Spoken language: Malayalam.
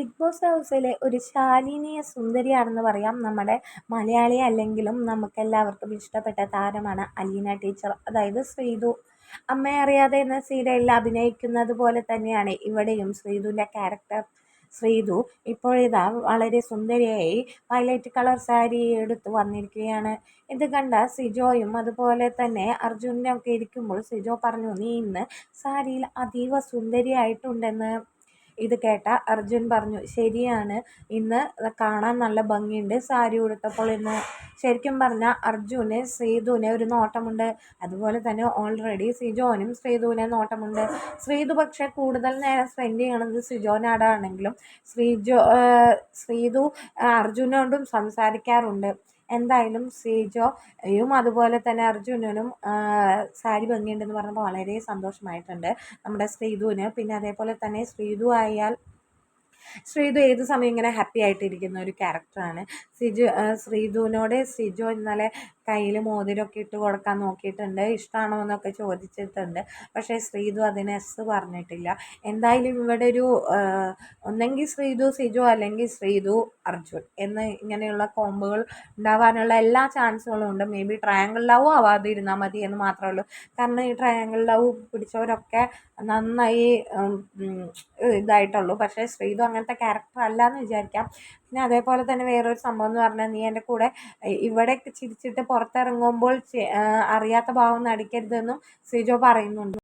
ബിഗ് ബോസ് ഹൗസിലെ ഒരു ശാലിനിയ സുന്ദരിയാണെന്ന് പറയാം. നമ്മുടെ മലയാളി അല്ലെങ്കിലും നമുക്കെല്ലാവർക്കും ഇഷ്ടപ്പെട്ട താരമാണ് അലീന ടീച്ചർ. അതായത് ശ്രീതു. അമ്മയെ അറിയാതെ എന്ന സീരിയലിൽ അഭിനയിക്കുന്നത് പോലെ തന്നെയാണ് ഇവിടെയും ശ്രീതുവിന്റെ ക്യാരക്ടർ ശ്രീതു. ഇപ്പോഴിതാ വളരെ സുന്ദരിയായി വയലറ്റ് കളർ സാരി എടുത്ത് വന്നിരിക്കുകയാണ്. ഇത് കണ്ട സിജോയും അതുപോലെ തന്നെ അർജുനൊക്കെ ഇരിക്കുമ്പോൾ സിജോ പറഞ്ഞു നീ ഇന്ന് സാരിയിൽ അതീവ സുന്ദരിയായിട്ടുണ്ടെന്ന് ഇത് കേട്ട അർജുൻ പറഞ്ഞു ശരിയാണ്. ഇന്ന് കാണാൻ നല്ല ഭംഗിയുണ്ട്. സാരി ഉടുത്തപ്പോൾ ഇന്ന് ശരിക്കും പറഞ്ഞാൽ അർജുന് ശ്രീധുവിനെ ഒരു നോട്ടമുണ്ട്. അതുപോലെ തന്നെ ഓൾറെഡി സിജോനും ശ്രീധുവിനെ നോട്ടമുണ്ട്. ശ്രീധു പക്ഷെ കൂടുതൽ നേരം സ്പെൻഡ് ചെയ്യണത് സിജോനാടാണെങ്കിലും ശ്രീജോ ശ്രീധു അർജുനോടും സംസാരിക്കാറുണ്ട്. എന്തായാലും ശ്രീജോയും അതുപോലെ തന്നെ അർജുനനും സാരി ഭംഗിയുണ്ടെന്ന് പറഞ്ഞപ്പോൾ വളരെ സന്തോഷമായിട്ടുണ്ട്. നമ്മുടെ ശ്രീധുവിന്. പിന്നെ അതേപോലെ തന്നെ ശ്രീധു ആയാൽ ശ്രീധു ഏത് സമയം ഇങ്ങനെ ഹാപ്പി ആയിട്ടിരിക്കുന്ന ഒരു ക്യാരക്ടറാണ് സിജു ശ്രീധുവിനോട് സിജു ഇന്നലെ കയ്യിൽ മോതിരമൊക്കെ ഇട്ട് കൊടുക്കാൻ നോക്കിയിട്ടുണ്ട്. ഇഷ്ടമാണോ എന്നൊക്കെ ചോദിച്ചിട്ടുണ്ട്. പക്ഷേ ശ്രീതു അതിന് എസ് പറഞ്ഞിട്ടില്ല. എന്തായാലും ഇവിടെ ഒരു ഒന്നെങ്കിൽ ശ്രീതു സിജു അല്ലെങ്കിൽ ശ്രീതു അർജുൻ എന്ന് ഇങ്ങനെയുള്ള കോമ്പുകൾ ഉണ്ടാവാനുള്ള എല്ലാ ചാൻസുകളും ഉണ്ട്. മേ ബി ട്രയാങ്കിൾ ലവ് ആവാതിരുന്നാൽ മതി എന്ന് മാത്രമേ ഉള്ളൂ. കാരണം ഈ ട്രയാങ്കിൾ ലവ് പിടിച്ചവരൊക്കെ നന്നായി ഇതായിട്ടുള്ളൂ. പക്ഷേ ശ്രീതു അങ്ങനത്തെ ക്യാരക്ടർ അല്ല എന്ന് വിചാരിക്കാം. പിന്നെ അതേപോലെ തന്നെ വേറൊരു സംഭവം എന്ന് പറഞ്ഞാൽ നീ എന്റെ കൂടെ ഇവിടെ ചിരിച്ചിട്ട് പുറത്തിറങ്ങുമ്പോൾ അറിയാത്ത ഭാവം നടിക്കരുതെന്നും സിജോ പറയുന്നുണ്ട്.